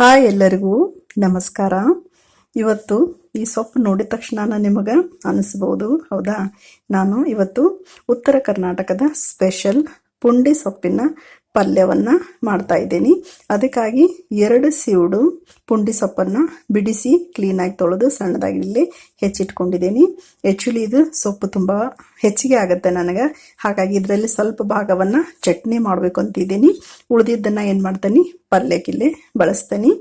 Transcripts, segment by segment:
Hi ಎಲ್ಲರಿಗೂ ನಮಸ್ಕಾರ. ಇವತ್ತು ಈ ಸೊಪ್ಪು ನೋಡಿದ ತಕ್ಷಣ ನಿಮಗೆ ಅನಿಸ್ಬೋದು. ಹೌದಾ? ನಾನು ಇವತ್ತು ಉತ್ತರ ಕರ್ನಾಟಕದ ಸ್ಪೆಷಲ್ ಪುಂಡಿ ಸೊಪ್ಪಿನ ಪಲ್ಯವನ್ನು ಮಾಡ್ತಾ ಇದ್ದೀನಿ. ಅದಕ್ಕಾಗಿ ಎರಡು ಸೀಡು ಪುಂಡಿ ಸೊಪ್ಪನ್ನು ಬಿಡಿಸಿ ಕ್ಲೀನಾಗಿ ತೊಳೆದು ಸಣ್ಣದಾಗಿ ಇಲ್ಲಿ ಹೆಚ್ಚಿಟ್ಕೊಂಡಿದ್ದೀನಿ. ಆ್ಯಕ್ಚುಲಿ ಇದು ಸೊಪ್ಪು ತುಂಬ ಹೆಚ್ಚಿಗೆ ಆಗುತ್ತೆ ನನಗೆ. ಹಾಗಾಗಿ ಇದರಲ್ಲಿ ಸ್ವಲ್ಪ ಭಾಗವನ್ನು ಚಟ್ನಿ ಮಾಡಬೇಕು ಅಂತಿದ್ದೀನಿ. ಉಳಿದಿದ್ದನ್ನು ಏನು ಮಾಡ್ತೀನಿ? ಪಲ್ಯಕ್ಕೆ ಇಲ್ಲಿ ಬಳಸ್ತೀನಿ.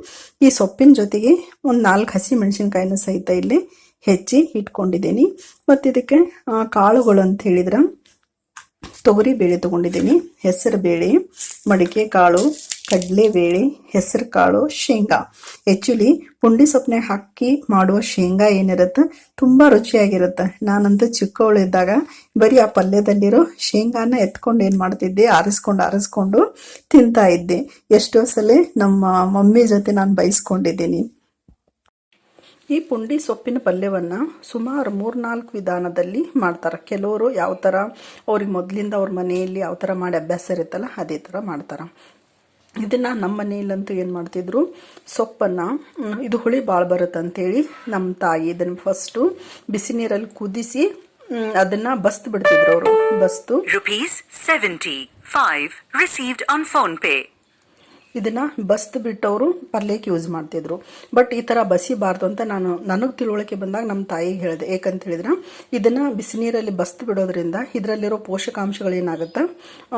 ಈ ಸೊಪ್ಪಿನ ಜೊತೆಗೆ ಒಂದು ನಾಲ್ಕು ಹಸಿ ಮೆಣಸಿನ್ಕಾಯಿನ ಸಹಿತ ಇಲ್ಲಿ ಹೆಚ್ಚಿ ಇಟ್ಕೊಂಡಿದ್ದೀನಿ. ಮತ್ತು ಇದಕ್ಕೆ ಕಾಳುಗಳು ಅಂತ ಹೇಳಿದ್ರೆ ತೊಗರಿ ಬೇಳೆ ತೊಗೊಂಡಿದ್ದೀನಿ. ಹೆಸರು ಬೇಳೆ, ಮಡಿಕೆ ಕಾಳು ಕಡಲೆಬೇಳೆ ಹೆಸರು ಕಾಳು, ಶೇಂಗಾ. ಆ್ಯಕ್ಚುಲಿ ಪುಂಡಿ ಸೊಪ್ಪನೆ ಹಾಕಿ ಮಾಡುವ ಶೇಂಗಾ ಏನಿರುತ್ತೆ, ತುಂಬ ರುಚಿಯಾಗಿರುತ್ತೆ. ನಾನಂತೂ ಚಿಕ್ಕವಳಿದ್ದಾಗ ಬರೀ ಆ ಪಲ್ಯದಲ್ಲಿರೋ ಶೇಂಗಾನ ಎತ್ಕೊಂಡು ಏನು ಮಾಡ್ತಿದ್ದೆ, ಆರಿಸ್ಕೊಂಡು ಆರಿಸ್ಕೊಂಡು ತಿಂತಾ ಇದ್ದೆ. ಎಷ್ಟೋ ಸಲ ನಮ್ಮ ಮಮ್ಮಿ ಜೊತೆ ನಾನು ಬಯಸ್ಕೊಂಡಿದ್ದೀನಿ ಈ ಪುಂಡಿ ಸೊಪ್ಪಿನ ಪಲ್ಯವನ್ನು ಸುಮಾರು ಮೂರ್ನಾಲ್ಕು ವಿಧಾನದಲ್ಲಿ ಮಾಡ್ತಾರೆ. ಕೆಲವರು ಯಾವ ಥರ ಅವ್ರಿಗೆ ಮೊದಲಿಂದ ಅವ್ರ ಮನೆಯಲ್ಲಿ ಯಾವ ಥರ ಮಾಡಿ ಅಭ್ಯಾಸ ಇರುತ್ತಲ್ಲ ಅದೇ ಥರ ಮಾಡ್ತಾರೆ. ಇದನ್ನು ನಮ್ಮ ಮನೆಯಲ್ಲಂತೂ ಏನು ಮಾಡ್ತಿದ್ರು, ಸೊಪ್ಪನ್ನು ಇದು ಹುಳಿ ಭಾಳ ಬರುತ್ತೆ ಅಂತೇಳಿ ನಮ್ಮ ತಾಯಿ ಇದನ್ನು ಫಸ್ಟು ಬಿಸಿ ನೀರಲ್ಲಿ ಕುದಿಸಿ ಅದನ್ನು ಬಸ್ತು ಬಿಡ್ತಿದ್ರು ಅವರು. ಬಸ್ತು Rupees 75 received on phone pay. ಇದನ್ನ ಬಸ್ದು ಬಿಟ್ಟವರು ಪಲ್ಯಕ್ಕೆ ಯೂಸ್ ಮಾಡ್ತಿದ್ರು. ಬಟ್ ಈ ಥರ ಬಸಿಬಾರ್ದು ಅಂತ ನಾನು, ನನಗೆ ತಿಳುವಳಿಕೆ ಬಂದಾಗ ನಮ್ಮ ತಾಯಿಗೆ ಹೇಳಿದೆ. ಏಕಂತ ಹೇಳಿದ್ರೆ, ಇದನ್ನ ಬಿಸಿ ನೀರಲ್ಲಿ ಬಸ್ದು ಬಿಡೋದ್ರಿಂದ ಇದರಲ್ಲಿರೋ ಪೋಷಕಾಂಶಗಳು ಏನಾಗುತ್ತೆ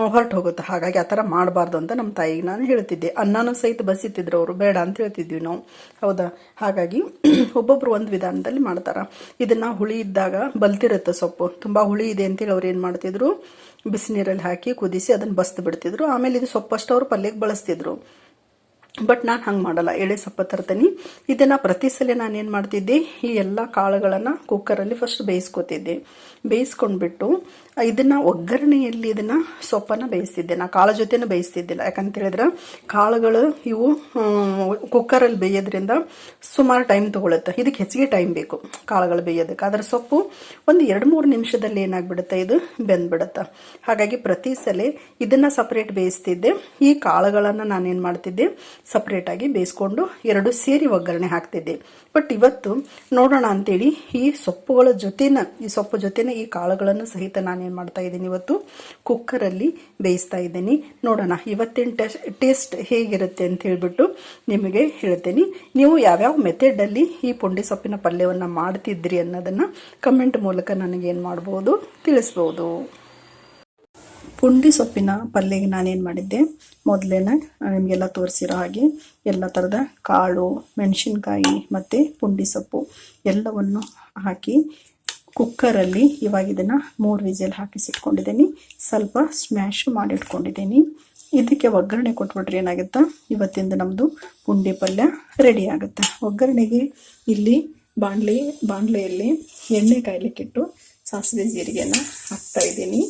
ಹೊರಟು ಹೋಗುತ್ತೆ ಹಾಗಾಗಿ ಆ ಥರ ಮಾಡಬಾರ್ದು ಅಂತ ನಮ್ಮ ತಾಯಿಗೆ ನಾನು ಹೇಳ್ತಿದ್ದೆ. ಅನ್ನನೂ ಸಹಿತ ಬಸಿತಿದ್ರು ಅವರು. ಬೇಡ ಅಂತ ಹೇಳ್ತಿದ್ವಿ ನಾವು. ಹೌದಾ? ಹಾಗಾಗಿ ಒಬ್ಬೊಬ್ರು ಒಂದು ವಿಧಾನದಲ್ಲಿ ಮಾಡ್ತಾರೆ. ಇದನ್ನ ಹುಳಿ ಇದ್ದಾಗ ಬಲ್ತಿರುತ್ತೆ ಸೊಪ್ಪು. ತುಂಬ ಹುಳಿ ಇದೆ ಅಂತೇಳಿ ಅವ್ರು ಏನು ಮಾಡ್ತಿದ್ರು? ಬಿಸಿ ನೀರಲ್ಲಿ ಹಾಕಿ ಕುದಿಸಿ ಅದನ್ನು ಬಸ್ದು ಬಿಡ್ತಿದ್ರು. ಆಮೇಲೆ ಇದು ಸೊಪ್ಪಷ್ಟು ಅವರು ಪಲ್ಯಕ್ಕೆ ಬಳಸ್ತಿದ್ರು. ಬಟ್ ನಾನು ಹಂಗೆ ಮಾಡಲ್ಲ. ಎಳೆ ಸೊಪ್ಪ ತರ್ತೀನಿ. ಇದನ್ನು ಪ್ರತಿ ಸಲ ನಾನು ಏನು ಮಾಡ್ತಿದ್ದೆ? ಈ ಎಲ್ಲ ಕಾಳುಗಳನ್ನು ಕುಕ್ಕರಲ್ಲಿ ಫಸ್ಟ್ ಬೇಯಿಸ್ಕೊತಿದ್ದೆ. ಬೇಯಿಸ್ಕೊಂಡ್ಬಿಟ್ಟು ಇದನ್ನು ಒಗ್ಗರಣೆಯಲ್ಲಿ ಇದನ್ನು ಸೊಪ್ಪನ್ನು ಬೇಯಿಸ್ತಿದ್ದೆ. ನಾ ಕಾಳು ಜೊತೆನೂ ಬೇಯಿಸ್ತಿದ್ದಿಲ್ಲ. ಯಾಕಂತ ಹೇಳಿದ್ರೆ, ಕಾಳುಗಳು ಇವು ಕುಕ್ಕರಲ್ಲಿ ಬೇಯೋದ್ರಿಂದ ಸುಮಾರು ಟೈಮ್ ತೊಗೊಳುತ್ತೆ. ಇದಕ್ಕೆ ಹೆಚ್ಚಿಗೆ ಟೈಮ್ ಬೇಕು ಕಾಳುಗಳು ಬೇಯೋದಕ್ಕೆ. ಆದ್ರೆ ಸೊಪ್ಪು ಒಂದು ಎರಡು ಮೂರು ನಿಮಿಷದಲ್ಲಿ ಏನಾಗ್ಬಿಡುತ್ತೆ? ಇದು ಬೆಂದ್ಬಿಡುತ್ತೆ. ಹಾಗಾಗಿ ಪ್ರತಿ ಸಲ ಇದನ್ನು ಸಪ್ರೇಟ್ ಬೇಯಿಸ್ತಿದ್ದೆ. ಈ ಕಾಳುಗಳನ್ನು ನಾನೇನು ಮಾಡ್ತಿದ್ದೆ? ಸಪ್ರೇಟಾಗಿ ಬೇಯಿಸ್ಕೊಂಡು ಎರಡು ಸೇರಿ ಒಗ್ಗರಣೆ ಹಾಕ್ತಿದ್ದೆ. ಬಟ್ ಇವತ್ತು ನೋಡೋಣ ಅಂತೇಳಿ ಈ ಸೊಪ್ಪುಗಳ ಜೊತೆನ, ಈ ಸೊಪ್ಪು ಜೊತೆನೆ ಈ ಕಾಳುಗಳನ್ನು ಸಹಿತ ನಾನೇನು ಮಾಡ್ತಾ ಇದ್ದೀನಿ ಇವತ್ತು? ಕುಕ್ಕರಲ್ಲಿ ಬೇಯಿಸ್ತಾ ಇದ್ದೀನಿ. ನೋಡೋಣ, ಇವತ್ತಿನ ಟೆಸ್ಟ್ ಟೇಸ್ಟ್ ಹೇಗಿರುತ್ತೆ ಅಂತ ಹೇಳಿಬಿಟ್ಟು ನಿಮಗೆ ಹೇಳ್ತೀನಿ. ನೀವು ಯಾವ್ಯಾವ ಮೆಥಡಲ್ಲಿ ಈ ಪುಂಡಿ ಸೊಪ್ಪಿನ ಪಲ್ಯವನ್ನು ಮಾಡ್ತಿದ್ರಿ ಅನ್ನೋದನ್ನು ಕಮೆಂಟ್ ಮೂಲಕ ನನಗೇನು ಮಾಡ್ಬೋದು, ತಿಳಿಸ್ಬೋದು. ಪುಂಡಿ ಸೊಪ್ಪಿನ ಪಲ್ಯಗೆ ನಾನೇನು ಮಾಡಿದ್ದೆ? ಮೊದಲೇನ ನಿಮಗೆಲ್ಲ ತೋರಿಸಿರೋ ಹಾಗೆ ಎಲ್ಲ ಥರದ ಕಾಳು, ಮೆಣಸಿನ್ಕಾಯಿ ಮತ್ತು ಪುಂಡಿ ಸೊಪ್ಪು ಎಲ್ಲವನ್ನು ಹಾಕಿ ಕುಕ್ಕರಲ್ಲಿ ಇವಾಗ ಇದನ್ನು ಮೂರು ವಿಸಲ್ ಹಾಕಿಸಿಟ್ಕೊಂಡಿದ್ದೀನಿ. ಸ್ವಲ್ಪ ಸ್ಮ್ಯಾಶ್ ಮಾಡಿಟ್ಕೊಂಡಿದ್ದೀನಿ. ಇದಕ್ಕೆ ಒಗ್ಗರಣೆ ಕೊಟ್ಬಿಟ್ರೆ ಏನಾಗುತ್ತೆ? ಇವತ್ತಿಂದ ನಮ್ಮದು ಪುಂಡಿ ಪಲ್ಯ ರೆಡಿ ಆಗುತ್ತೆ. ಒಗ್ಗರಣೆಗೆ ಇಲ್ಲಿ ಬಾಣಲೆ, ಬಾಣಲೆಯಲ್ಲಿ ಎಣ್ಣೆ ಕಾಯ್ಲಿಕ್ಕಿಟ್ಟು ಸಾಸಿವೆ ಜೀರಿಗೆಯನ್ನು ಹಾಕ್ತಾ ಇದ್ದೀನಿ.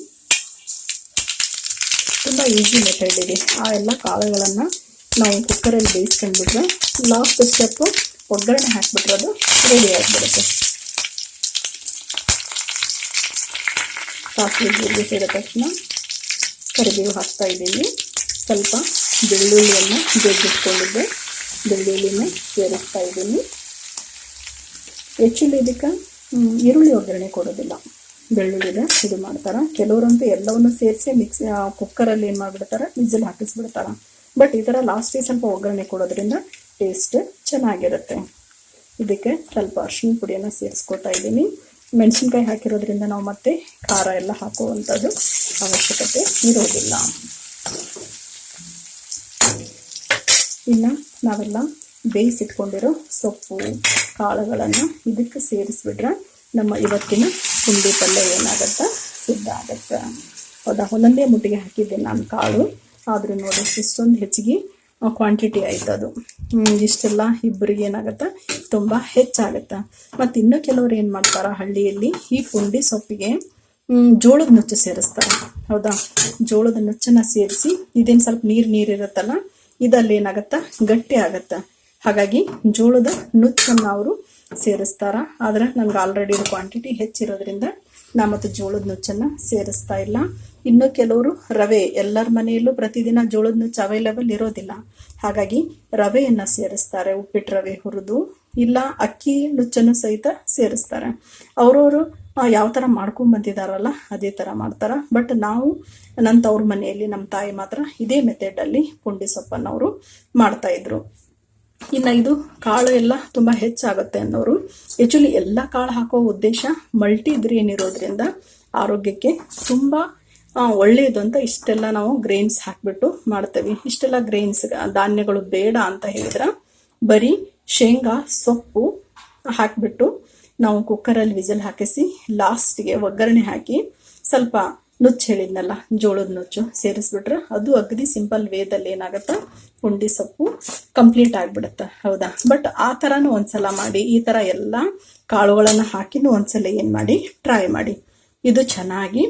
ತುಂಬ ಈಸಿ ಮೆಥಡ್ ಇದೆ. ಆ ಎಲ್ಲ ಕಾಳುಗಳನ್ನು ನಾವು ಕುಕ್ಕರಲ್ಲಿ ಬೇಯಿಸ್ಕೊಂಡ್ಬಿಟ್ರೆ ಲಾಸ್ಟ್ ಸ್ಟೆಪ್ಪು ಒಗ್ಗರಣೆ ಹಾಕ್ಬಿಟ್ರೆ ಅದು ರೆಡಿ ಆಗಿಬಿಡುತ್ತೆ. ಸಾಸಿವೆ ಜೀರಿಗೆ ಸೇರಿದ ತಕ್ಷಣ ಕರಿಬೇವು ಹಾಕ್ತಾ ಇದ್ದೀನಿ. ಸ್ವಲ್ಪ ಬೆಳ್ಳುಳ್ಳಿಯನ್ನು ಜಜ್ಜಿಟ್ಕೊಂಡಿದ್ದೆ. ಬೆಳ್ಳುಳ್ಳಿನ ಸೇರಿಸ್ತಾ ಇದ್ದೀನಿ. ಆ್ಯಕ್ಚುಲಿ ಇದಕ್ಕೆ ಈರುಳ್ಳಿ ಒಗ್ಗರಣೆ ಕೊಡೋದಿಲ್ಲ. ಬೆಳ್ಳುಳ್ಳಿನ ಇದು ಮಾಡ್ತಾರೆ. ಕೆಲವರಂತೂ ಎಲ್ಲವನ್ನು ಸೇರಿಸಿ ಮಿಕ್ಸಿ ಕುಕ್ಕರಲ್ಲಿ ಏನು ಮಾಡಿಬಿಡ್ತಾರೆ? ವಿಸಿಲ್ ಹಾಕಿಸ್ಬಿಡ್ತಾರೆ. ಬಟ್ ಈ ಥರ ಲಾಸ್ಟಿಗೆ ಸ್ವಲ್ಪ ಒಗ್ಗರಣೆ ಕೊಡೋದ್ರಿಂದ ಟೇಸ್ಟ್ ಚೆನ್ನಾಗಿರುತ್ತೆ. ಇದಕ್ಕೆ ಸ್ವಲ್ಪ ಅರ್ಶಿನ ಪುಡಿಯನ್ನು ಸೇರಿಸ್ಕೊತಾ ಇದ್ದೀನಿ. ಮೆಣಸಿನ್ಕಾಯಿ ಹಾಕಿರೋದ್ರಿಂದ ನಾವು ಮತ್ತೆ ಖಾರ ಎಲ್ಲ ಹಾಕುವಂಥದ್ದು ಅವಶ್ಯಕತೆ ಇರೋದಿಲ್ಲ. ಇನ್ನು ನಾವೆಲ್ಲ ಬೇಯಿಸಿಟ್ಕೊಂಡಿರೋ ಸೊಪ್ಪು, ಕಾಳುಗಳನ್ನು ಇದಕ್ಕೆ ಸೇರಿಸ್ಬಿಟ್ರೆ ನಮ್ಮ ಇವತ್ತಿನ ಪುಂಡಿ ಪಲ್ಯ ಏನಾಗುತ್ತೆ ಸಿದ್ಧ ಆಗುತ್ತೆ. ಹೌದಾ ಒಂದೊಂದೇ ಮುಟ್ಟಿಗೆ ಹಾಕಿದ್ದೆ ನಾನು ಕಾಳು. ಆದರೂ ನೋಡಿ, ಇಷ್ಟೊಂದು ಹೆಚ್ಚಿಗೆ ಕ್ವಾಂಟಿಟಿ ಆಯ್ತು ಅದು. ಇಷ್ಟೆಲ್ಲ ಇಬ್ಬರಿಗೆ ಏನಾಗುತ್ತೆ? ತುಂಬ ಹೆಚ್ಚಾಗುತ್ತೆ? ಮತ್ತು ಇನ್ನೂ ಕೆಲವರು ಏನು ಮಾಡ್ತಾರೆ ಹಳ್ಳಿಯಲ್ಲಿ? ಈ ಪುಂಡಿ ಸೊಪ್ಪಿಗೆ ಜೋಳದ ನುಚ್ಚು ಸೇರಿಸ್ತಾರೆ. ಹೌದಾ? ಜೋಳದ ನುಚ್ಚನ್ನ ಸೇರಿಸಿ ಇದೇನು ಸ್ವಲ್ಪ ನೀರು ನೀರು ಇರುತ್ತಲ್ಲ ಇದಲ್ಲಿ ಏನಾಗತ್ತ ಗಟ್ಟಿ ಆಗತ್ತ? ಹಾಗಾಗಿ ಜೋಳದ ನುಚ್ಚನ್ನು ಅವರು ಸೇರಿಸ್ತಾರ? ಆದ್ರೆ ನಂಗೆ ಆಲ್ರೆಡಿ ಕ್ವಾಂಟಿಟಿ ಹೆಚ್ಚಿರೋದ್ರಿಂದ ನಾ ಮತ್ತು ಜೋಳದ ನುಚ್ಚನ್ನು ಸೇರಿಸ್ತಾ ಇಲ್ಲ. ಇನ್ನು ಕೆಲವರು ರವೆ, ಎಲ್ಲರ ಮನೆಯಲ್ಲೂ ಪ್ರತಿದಿನ ಜೋಳದ ನುಚ್ಚು ಅವೈಲೇಬಲ್ ಇರೋದಿಲ್ಲ. ಹಾಗಾಗಿ ರವೆಯನ್ನು ಸೇರಿಸ್ತಾರೆ, ಉಪ್ಪಿಟ್ಟು ರವೆ ಹುರಿದು, ಇಲ್ಲ ಅಕ್ಕಿ ನುಚ್ಚನ್ನು ಸಹಿತ ಸೇರಿಸ್ತಾರೆ. ಅವರವರು ಯಾವ ಥರ ಮಾಡ್ಕೊಂಡ್ ಬಂದಿದಾರಲ್ಲ, ಅದೇ ಥರ ಮಾಡ್ತಾರೆ. ಬಟ್ ನಾವು ನನ್ನ ತವ್ರ ಮನೆಯಲ್ಲಿ ನಮ್ಮ ತಾಯಿ ಮಾತ್ರ ಇದೇ ಮೆಥಡಲ್ಲಿ ಪುಂಡಿ ಸೊಪ್ಪನ್ನು ಅವರು ಮಾಡ್ತಾ ಇದ್ರು. ಇನ್ನು ಇದು ಕಾಳು ಎಲ್ಲ ತುಂಬ ಹೆಚ್ಚಾಗುತ್ತೆ ಅನ್ನೋರು. ಆ್ಯಕ್ಚುಲಿ ಎಲ್ಲ ಕಾಳು ಹಾಕೋ ಉದ್ದೇಶ ಮಲ್ಟಿ ಗ್ರೇನ್ ಇರೋದ್ರಿಂದ ಆರೋಗ್ಯಕ್ಕೆ ತುಂಬ ಒಳ್ಳೆಯದು ಅಂತ ಇಷ್ಟೆಲ್ಲ ನಾವು ಗ್ರೇನ್ಸ್ ಹಾಕಿಬಿಟ್ಟು ಮಾಡ್ತೇವೆ. ಇಷ್ಟೆಲ್ಲ ಗ್ರೇನ್ಸ್ ಧಾನ್ಯಗಳು ಬೇಡ ಅಂತ ಹೇಳಿದ್ರೆ ಬರೀ ಶೇಂಗಾ, ಸೊಪ್ಪು ಹಾಕಿಬಿಟ್ಟು ನಾವು ಕುಕ್ಕರಲ್ಲಿ ವಿಸಲ್ ಹಾಕಿಸಿ ಲಾಸ್ಟಿಗೆ ಒಗ್ಗರಣೆ ಹಾಕಿ ಸ್ವಲ್ಪ ನುಚ್ಚು ಹೇಳಿದ್ನಲ್ಲ, ಜೋಳದ ನುಚ್ಚು ಸೇರಿಸ್ಬಿಟ್ರೆ ಅದು ಅಗದಿ ಸಿಂಪಲ್ ವೇದಲ್ಲಿ ಏನಾಗುತ್ತೆ? ಪುಂಡಿ ಸೊಪ್ಪು ಕಂಪ್ಲೀಟ್ ಆಗಿಬಿಡುತ್ತೆ, ಹೌದಾ? ಬಟ್ ಆ ಥರನೂ ಒಂದ್ಸಲ ಮಾಡಿ, ಈ ಥರ ಎಲ್ಲ ಕಾಳುಗಳನ್ನು ಹಾಕಿನೂ ಒಂದ್ಸಲ ಏನು ಮಾಡಿ ಟ್ರೈ ಮಾಡಿ. ಇದು ಚೆನ್ನಾಗಿ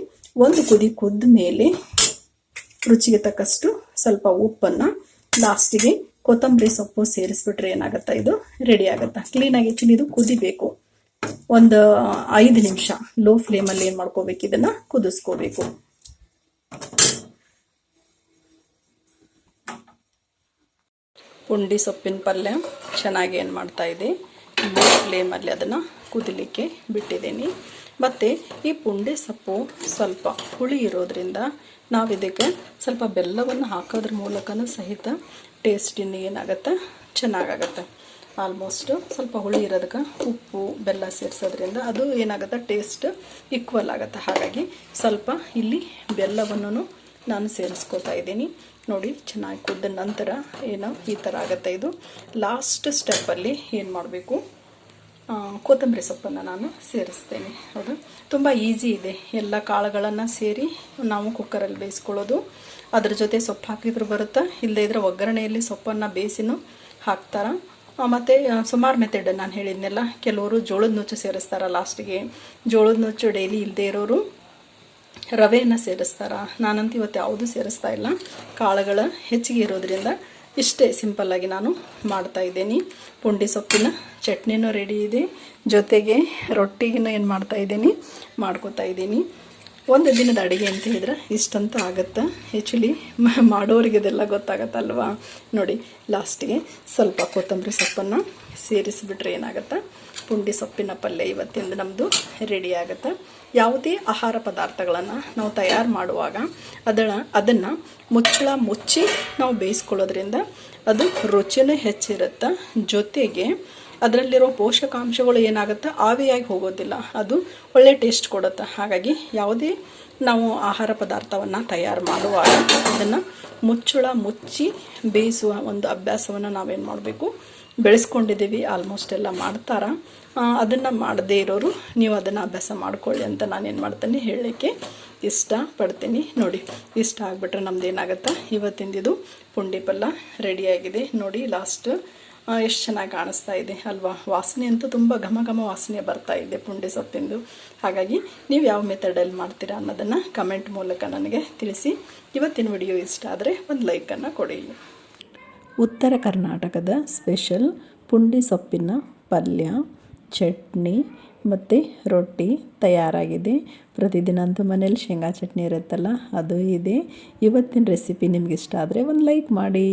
ಒಂದು ಕುದಿ ಕುದ್ದ ಮೇಲೆ ರುಚಿಗೆ ತಕ್ಕಷ್ಟು ಸ್ವಲ್ಪ ಉಪ್ಪನ್ನು ಲಾಸ್ಟಿಗೆ ಕೊತ್ತಂಬರಿ ಸೊಪ್ಪು ಸೇರಿಸ್ಬಿಟ್ರೆ ಏನಾಗುತ್ತೆ ಇದು? ರೆಡಿ ಆಗುತ್ತೆ. ಕ್ಲೀನಾಗಿ ಆ್ಯಕ್ಚುಲಿ ಇದು ಕುದಿಬೇಕು. ಒಂದು ಐದು ನಿಮಿಷ ಲೋ ಫ್ಲೇಮಲ್ಲಿ ಏನು ಮಾಡ್ಕೋಬೇಕು? ಇದನ್ನು ಕುದಿಸ್ಕೋಬೇಕು. ಪುಂಡಿ ಸೊಪ್ಪಿನ ಪಲ್ಯ ಚೆನ್ನಾಗಿ ಏನು ಮಾಡ್ತಾ ಇದೆ ಲೋ ಫ್ಲೇಮಲ್ಲಿ ಅದನ್ನು ಕುದಿಲಿಕ್ಕೆ ಬಿಟ್ಟಿದ್ದೀನಿ. ಮತ್ತು ಈ ಪುಂಡಿ ಸೊಪ್ಪು ಸ್ವಲ್ಪ ಹುಳಿ ಇರೋದ್ರಿಂದ ನಾವು ಇದಕ್ಕೆ ಸ್ವಲ್ಪ ಬೆಲ್ಲವನ್ನು ಹಾಕೋದ್ರ ಮೂಲಕನೂ ಸಹಿತ ಟೇಸ್ಟಿನ ಏನಾಗತ್ತೆ? ಚೆನ್ನಾಗಾಗತ್ತೆ. ಆಲ್ಮೋಸ್ಟ್ ಸ್ವಲ್ಪ ಹುಳಿ ಇರೋದಕ್ಕೆ ಉಪ್ಪು, ಬೆಲ್ಲ ಸೇರಿಸೋದ್ರಿಂದ ಅದು ಏನಾಗುತ್ತೆ ಟೇಸ್ಟ್ ಈಕ್ವಲ್ ಆಗುತ್ತೆ. ಹಾಗಾಗಿ ಸ್ವಲ್ಪ ಇಲ್ಲಿ ಬೆಲ್ಲವನ್ನು ನಾನು ಸೇರಿಸ್ಕೊತಾ ಇದ್ದೀನಿ. ನೋಡಿ, ಚೆನ್ನಾಗಿ ಕುದ್ದ ನಂತರ ಏನೋ ಈ ಥರ ಆಗುತ್ತೆ ಇದು. ಲಾಸ್ಟ್ ಸ್ಟೆಪ್ಪಲ್ಲಿ ಏನು ಮಾಡಬೇಕು? ಕೊತ್ತಂಬರಿ ಸೊಪ್ಪನ್ನು ನಾನು ಸೇರಿಸ್ತೇನೆ. ಹೌದು? ತುಂಬ ಈಸಿ ಇದೆ. ಎಲ್ಲ ಕಾಳುಗಳನ್ನು ಸೇರಿ ನಾವು ಕುಕ್ಕರಲ್ಲಿ ಬೇಯಿಸ್ಕೊಳ್ಳೋದು. ಅದ್ರ ಜೊತೆ ಸೊಪ್ಪು ಹಾಕಿದ್ರು ಬರುತ್ತೆ? ಇಲ್ಲದೇ ಇದ್ರೆ ಒಗ್ಗರಣೆಯಲ್ಲಿ ಸೊಪ್ಪನ್ನು ಬೇಯಿಸಿನೂ ಹಾಕ್ತಾರೆ? ಮತ್ತು ಸುಮಾರು ಮೆಥಡ್ ನಾನು ಹೇಳಿದ್ನೆಲ್ಲ, ಕೆಲವರು ಜೋಳದ ನುಚ್ಚು ಸೇರಿಸ್ತಾರೆ ಲಾಸ್ಟಿಗೆ ಜೋಳದ ನುಚ್ಚು ಡೈಲಿ ಇಲ್ಲದೆ ಇರೋರು ರವೆಯನ್ನು ಸೇರಿಸ್ತಾರ. ನಾನಂತ ಇವತ್ತು ಯಾವುದೂ ಸೇರಿಸ್ತಾ ಇಲ್ಲ. ಕಾಳುಗಳ ಹೆಚ್ಚಿಗೆ ಇರೋದ್ರಿಂದ ಇಷ್ಟೇ ಸಿಂಪಲ್ಲಾಗಿ ನಾನು ಮಾಡ್ತಾ ಇದ್ದೀನಿ. ಪುಂಡಿ ಸೊಪ್ಪಿನ ಚಟ್ನಿನೂ ರೆಡಿ ಇದೆ. ಜೊತೆಗೆ ರೊಟ್ಟಿಗಿನ ಏನು ಮಾಡ್ತಾ ಇದ್ದೀನಿ, ಮಾಡ್ಕೋತಾ ಇದ್ದೀನಿ. ಒಂದು ದಿನದ ಅಡುಗೆ ಅಂತ ಹೇಳಿದ್ರೆ ಇಷ್ಟಂತ ಆಗುತ್ತೆ. ಆ್ಯಕ್ಚುಲಿ ಮಾಡೋರಿಗೆ ಇದೆಲ್ಲ ಗೊತ್ತಾಗತ್ತಲ್ವಾ? ನೋಡಿ ಲಾಸ್ಟಿಗೆ ಸ್ವಲ್ಪ ಕೊತ್ತಂಬರಿ ಸೊಪ್ಪನ್ನು ಸೇರಿಸಿಬಿಟ್ರೆ ಏನಾಗುತ್ತೆ? ಪುಂಡಿ ಸೊಪ್ಪಿನ ಪಲ್ಯ ಇವತ್ತಿಂದ ನಮ್ಮದು ರೆಡಿ ಆಗುತ್ತೆ. ಯಾವುದೇ ಆಹಾರ ಪದಾರ್ಥಗಳನ್ನು ನಾವು ತಯಾರು ಮಾಡುವಾಗ ಅದನ್ನು ಅದನ್ನು ಮುಚ್ಚಳ ಮುಚ್ಚಿ ನಾವು ಬೇಯಿಸ್ಕೊಳ್ಳೋದ್ರಿಂದ ಅದು ರುಚಿನೇ ಹೆಚ್ಚಿರುತ್ತೆ. ಜೊತೆಗೆ ಅದರಲ್ಲಿರೋ ಪೋಷಕಾಂಶಗಳು ಏನಾಗುತ್ತೆ ಆವಿಯಾಗಿ ಹೋಗೋದಿಲ್ಲ. ಅದು ಒಳ್ಳೆ ಟೇಸ್ಟ್ ಕೊಡುತ್ತೆ. ಹಾಗಾಗಿ ಯಾವುದೇ ನಾವು ಆಹಾರ ಪದಾರ್ಥವನ್ನು ತಯಾರು ಮಾಡುವಾಗ ಅದನ್ನು ಮುಚ್ಚಳ, ಮುಚ್ಚಿ ಬೇಯಿಸುವ ಒಂದು ಅಭ್ಯಾಸವನ್ನು ನಾವೇನು ಮಾಡಬೇಕು? ಬೆಳೆಸ್ಕೊಂಡಿದ್ದೀವಿ ಆಲ್ಮೋಸ್ಟ್ ಎಲ್ಲ ಮಾಡ್ತಾರ? ಅದನ್ನು ಮಾಡದೇ ಇರೋರು ನೀವು ಅದನ್ನು ಅಭ್ಯಾಸ ಮಾಡ್ಕೊಳ್ಳಿ ಅಂತ ನಾನೇನು ಮಾಡ್ತೀನಿ, ಹೇಳಲಿಕ್ಕೆ ಇಷ್ಟಪಡ್ತೀನಿ. ನೋಡಿ, ಇಷ್ಟ ಆಗಿಬಿಟ್ರೆ ನಮ್ದು ಏನಾಗುತ್ತೆ ಇವತ್ತಿಂದಿದು ಪುಂಡಿ ಪಲ್ಯ ರೆಡಿಯಾಗಿದೆ ನೋಡಿ ಲಾಸ್ಟ್ ಎಷ್ಟು ಚೆನ್ನಾಗಿ ಕಾಣಿಸ್ತಾ ಇದೆ ಅಲ್ವಾ? ವಾಸನೆ ಅಂತೂ ತುಂಬ ಘಮ ಘಮ ವಾಸನೆ ಬರ್ತಾ ಇದೆ ಪುಂಡಿ ಸೊಪ್ಪಿಂದು. ಹಾಗಾಗಿ ನೀವು ಯಾವ ಮೆಥಡಲ್ಲಿ ಮಾಡ್ತೀರಾ ಅನ್ನೋದನ್ನು ಕಮೆಂಟ್ ಮೂಲಕ ನನಗೆ ತಿಳಿಸಿ. ಇವತ್ತಿನ ವಿಡಿಯೋ ಇಷ್ಟ ಆದರೆ ಒಂದು ಲೈಕನ್ನು ಕೊಡಿ. ಉತ್ತರ ಕರ್ನಾಟಕದ ಸ್ಪೆಷಲ್ ಪುಂಡಿ ಸೊಪ್ಪಿನ ಪಲ್ಯ, ಚಟ್ನಿ ಮತ್ತು ರೊಟ್ಟಿ ತಯಾರಾಗಿದೆ. ಪ್ರತಿದಿನ ಅಂತೂ ಮನೇಲಿ ಶೇಂಗಾ ಚಟ್ನಿ ಇರುತ್ತಲ್ಲ, ಅದು ಇದೆ. ಇವತ್ತಿನ ರೆಸಿಪಿ ನಿಮ್ಗೆ ಇಷ್ಟ ಆದರೆ ಒಂದು ಲೈಕ್ ಮಾಡಿ.